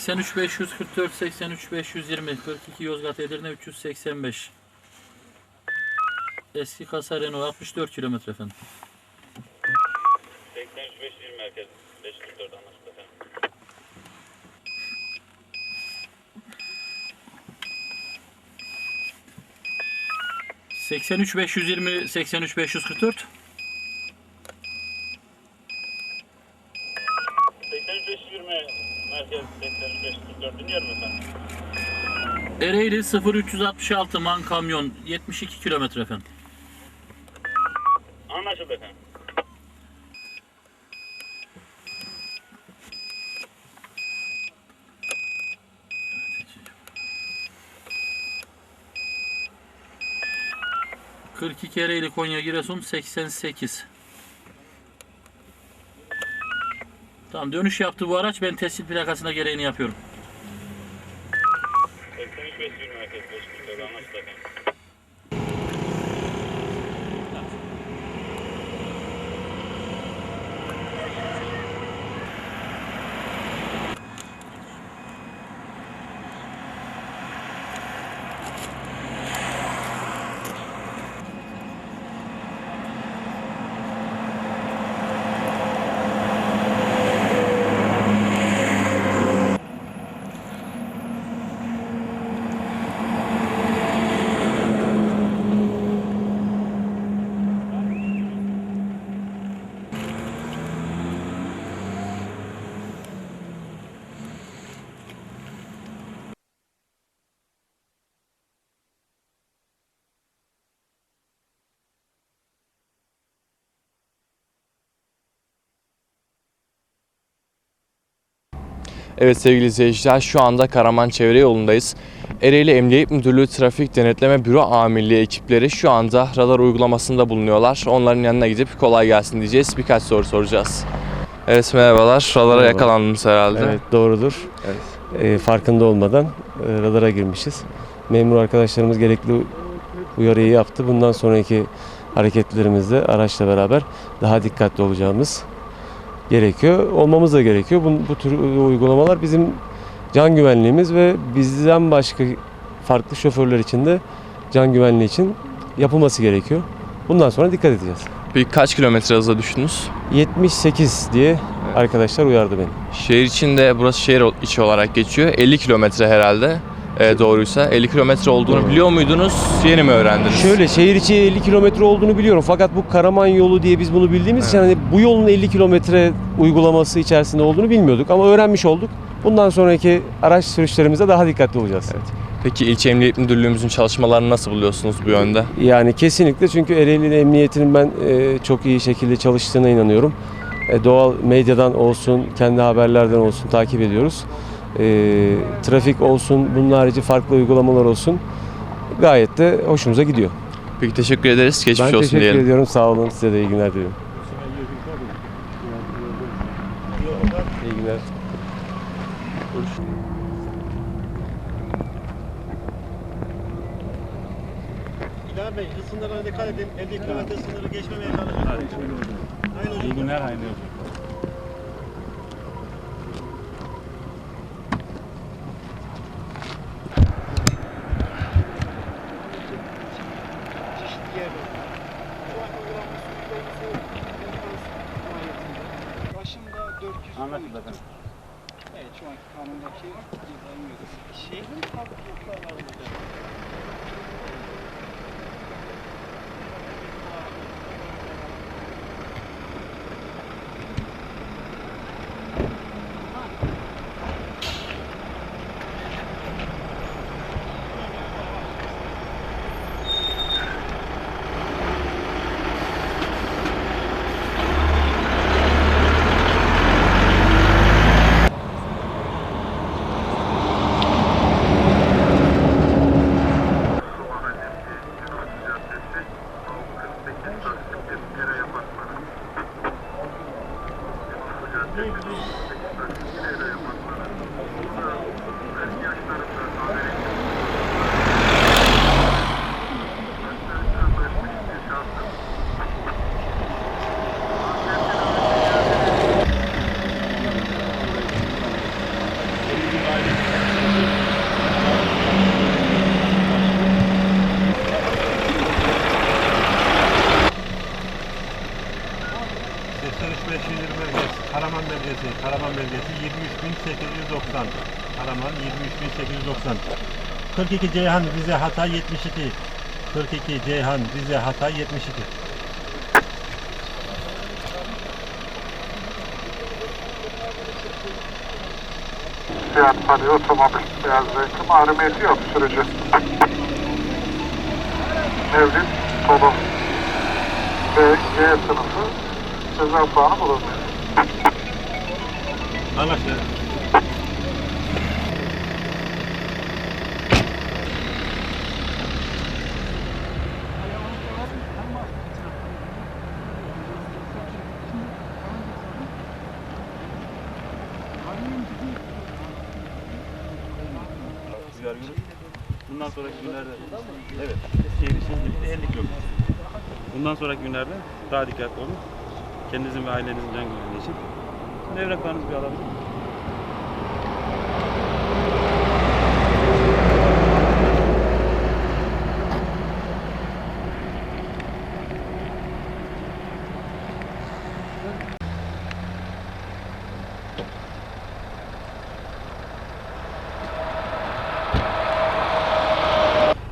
83 544 83 520 42 Yozgat Edirne 385 Eski kasa Renault 64 kilometre efendim. 83 520 merkez 544 anlaşıldı efendim. Seksen üç beş yüz yirmi, seksen üç beş yüz kırk dört. 83 520 merkez 83 544 dinliyorum efendim. Ereğli 0366 man kamyon 72 kilometre efendim. Anlaşıldı efendim. Kırk iki Ereğli Konya Giresun 88. Tamam dönüş yaptı bu araç ben tescil plakasına gereğini yapıyorum. 83 520 merkez 544 anlaşıldı efendim. Evet sevgili izleyiciler şu anda Karaman Çevre yolundayız. Ereğli Emniyet Müdürlüğü Trafik Denetleme Büro Amirliği ekipleri şu anda radar uygulamasında bulunuyorlar. Onların yanına gidip kolay gelsin diyeceğiz. Birkaç soru soracağız. Evet merhabalar. Radara Merhaba. yakalandınız herhalde. Evet doğrudur. Ee, farkında olmadan e, radara girmişiz. Memur arkadaşlarımız gerekli uyarıyı yaptı. Bundan sonraki hareketlerimizde araçla beraber daha dikkatli olacağımız gerekiyor. Olmamız da gerekiyor. Bu, bu tür uygulamalar bizim can güvenliğimiz ve bizden başka farklı şoförler için de can güvenliği için yapılması gerekiyor. Bundan sonra dikkat edeceğiz. Bir kaç kilometre hıza düştünüz? 78 diye arkadaşlar uyardı beni. Şehir içinde burası şehir içi olarak geçiyor. 50 kilometre herhalde. E, doğruysa 50 kilometre olduğunu biliyor muydunuz? Yeni mi öğrendiniz? Şöyle şehir içi 50 kilometre olduğunu biliyorum fakat bu Karaman yolu diye biz bunu bildiğimiz için hani bu yolun 50 kilometre uygulaması içerisinde olduğunu bilmiyorduk ama öğrenmiş olduk. Bundan sonraki araç sürüşlerimizde daha dikkatli olacağız. Peki ilçe emniyet müdürlüğümüzün çalışmalarını nasıl buluyorsunuz bu yönde? Yani kesinlikle çünkü Ereğli Emniyeti'nin ben e, çok iyi şekilde çalıştığına inanıyorum. E, doğal medyadan olsun, kendi haberlerden olsun takip ediyoruz. E, trafik olsun, bunun harici farklı uygulamalar olsun. Gayet de hoşumuza gidiyor. Peki teşekkür ederiz. Geçmiş ben olsun teşekkür diyelim. ediyorum. Sağ olun. Size de iyi günler diliyorum. İyi günler. İlhan Bey hız sınırlarına dikkat edin. 50 km sınırı geçmemeye çalışın. Aynı İyi günler aynı Şu an uygulama sürücülerimizi enfaz maliyetinde. Başında 400 Anlaşıldı efendim. Evet şu anki kanundaki ceza uyuyordur. Şehrin farklı noktalarında Karaman bölgesi 23.890. Karaman 23.890. 42 Ceyhan Rize Hatay 72. 42 Ceyhan Rize Hatay 72. Fiyat Pali otomobil beyaz zeytin mahremiyeti yok sürücü. Mevlid dolu. Ve G sınıfı ceza puanı bulunuyor. Anlaşıldı. Bundan sonraki günlerde evet şehir için birlikte 50 kilometre. Bundan sonraki günlerde daha dikkatli olun. Kendinizin ve ailenizin can güvenliği için. Şimdi evraklarınızı bir alabilir miyim?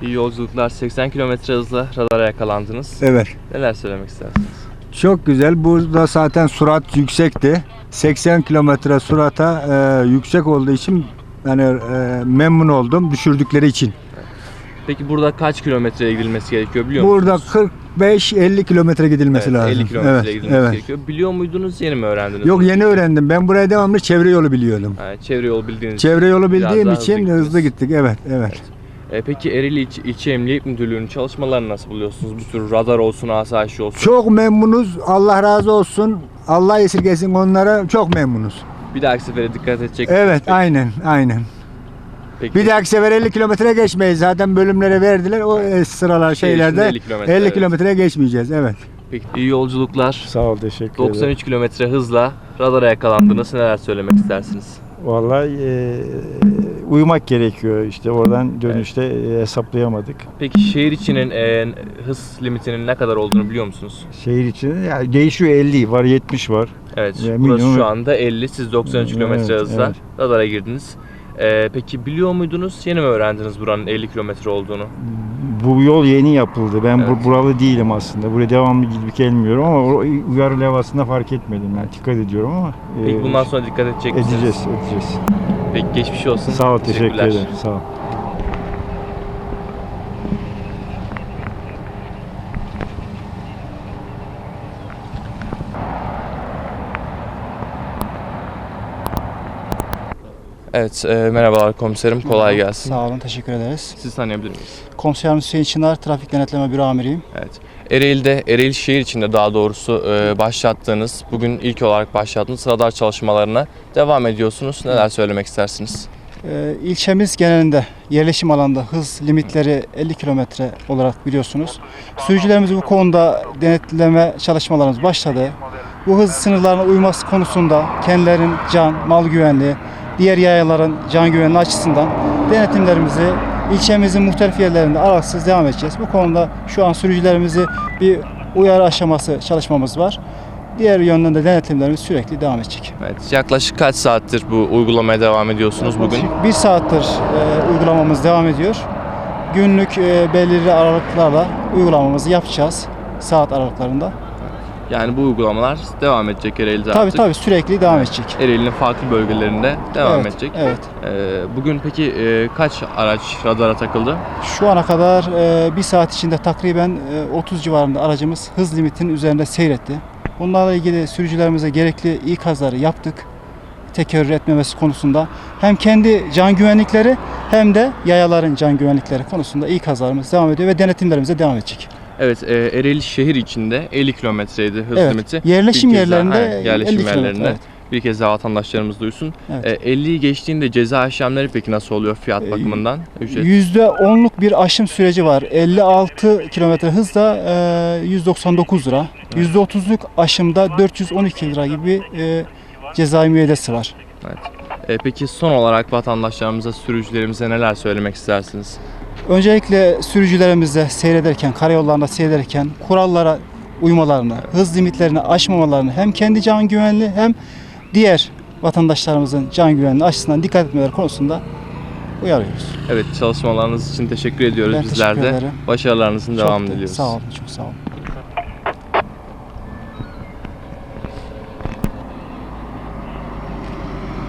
İyi yolculuklar. 80 km hızla radara yakalandınız. Evet. Neler söylemek istersiniz? Çok güzel. Burada zaten surat yüksekti. 80 kilometre surata e, yüksek olduğu için yani e, memnun oldum düşürdükleri için. Peki burada kaç kilometreye gidilmesi gerekiyor biliyor Burada musunuz? 45-50 kilometre gidilmesi Evet, lazım. 50 kilometreye evet, gidilmesi evet. gerekiyor. Biliyor muydunuz yeni mi öğrendiniz? Yok yeni öğrendim. Ben buraya devamlı çevre yolu biliyordum. Ha, çevre yol bildiğiniz Çevre yolu biraz bildiğim daha için gittiniz. hızlı gittik. Evet, evet. E, peki Ereğli İl- İlçe Emniyet Müdürlüğü'nün çalışmalarını nasıl buluyorsunuz? Bu tür radar olsun, asayiş olsun. Çok memnunuz. Allah razı olsun. Allah esirgesin onlara. Çok memnunuz. Bir dahaki sefere dikkat edecek Evet, Peki, aynen, aynen. Peki, Bir dahaki sefer 50 kilometre geçmeyiz. Zaten bölümlere verdiler. O e, sıralar şeylerde 50 kilometre, 50 evet. geçmeyeceğiz. Evet. peki, iyi yolculuklar. Sağ ol teşekkür ederim. 93 kilometre hızla radara yakalandınız. Neler söylemek istersiniz? Vallahi e, uyumak gerekiyor işte oradan dönüşte e, hesaplayamadık. Peki şehir içinin e, hız limitinin ne kadar olduğunu biliyor musunuz? Şehir için yani değişiyor 50 var 70 var. Evet, Ya, burası minimum- şu anda 50, siz 93 Evet, kilometre hızla evet. radara girdiniz. E, peki biliyor muydunuz, yeni mi öğrendiniz buranın 50 kilometre olduğunu? Bu yol yeni yapıldı. Ben Evet. buralı değilim aslında. Buraya devamlı gidip gelmiyorum ama o uyarı levhasında fark etmedim. Yani dikkat ediyorum ama. Peki e, bundan sonra dikkat edecek misiniz? edeceğiz, edeceğiz. Peki geçmiş olsun. Sağ ol, teşekkür ederim. Sağ ol. Evet, e, merhabalar komiserim. Kolay gelsin. Sağ olun, teşekkür ederiz. Sizi tanıyabilir miyiz? Komiserim Hüseyin Çınar, Trafik Denetleme Büro Amiriyim. Evet. Ereğli'de, Ereğli şehir içinde daha doğrusu e, başlattığınız, bugün ilk olarak başlattığınız radar çalışmalarına devam ediyorsunuz. Neler söylemek istersiniz? Ee, ilçemiz genelinde yerleşim alanda hız limitleri 50 kilometre olarak biliyorsunuz. Sürücülerimiz bu konuda denetleme çalışmalarımız başladı. Bu hız sınırlarına uyması konusunda kendilerinin can, mal güvenliği, diğer yayaların can güvenliği açısından denetimlerimizi ilçemizin muhtelif yerlerinde aralıksız devam edeceğiz. Bu konuda şu an sürücülerimizi bir uyarı aşaması çalışmamız var. Diğer yönden de denetimlerimiz sürekli devam edecek. Evet. Yaklaşık kaç saattir bu uygulamaya devam ediyorsunuz bugün? Yaklaşık Bir saattir e, uygulamamız devam ediyor. Günlük e, belirli aralıklarla uygulamamızı yapacağız. Saat aralıklarında. Yani bu uygulamalar devam edecek Ereğli'de Tabii artık. tabii sürekli devam edecek. Ereğli'nin farklı bölgelerinde devam Evet, edecek. Evet. E, bugün peki e, kaç araç radara takıldı? Şu ana kadar e, bir saat içinde takriben e, 30 civarında aracımız hız limitinin üzerinde seyretti. Bunlarla ilgili sürücülerimize gerekli ikazları yaptık. Tekerrür etmemesi konusunda. Hem kendi can güvenlikleri hem de yayaların can güvenlikleri konusunda ikazlarımız devam ediyor ve denetimlerimize devam edecek. Evet, e, Ereğli şehir içinde 50 kilometreydi hız Evet. limiti. Yerleşim kez daha- yerlerinde Aynen, yerleşim 50 kilometre, yerlerinde. evet. Bir kez daha vatandaşlarımız duysun. Evet. E, 50'yi geçtiğinde ceza işlemleri peki nasıl oluyor fiyat E, bakımından? Ücret. %10'luk bir aşım süreci var. 56 kilometre hızla e, 199 lira. %30'luk aşımda 412 lira gibi e, cezai müeyyidesi var. E, peki son olarak vatandaşlarımıza, sürücülerimize neler söylemek istersiniz? Öncelikle sürücülerimize seyrederken, karayollarında seyrederken kurallara uymalarını, hız limitlerini aşmamalarını hem kendi can güvenliği hem diğer vatandaşlarımızın can güvenliği açısından dikkat etmeleri konusunda uyarıyoruz. Evet çalışmalarınız için teşekkür ediyoruz Ben bizler teşekkür de. ederim. Başarılarınızın Çok devamını da- diliyoruz. Sağ olun, çok sağ olun.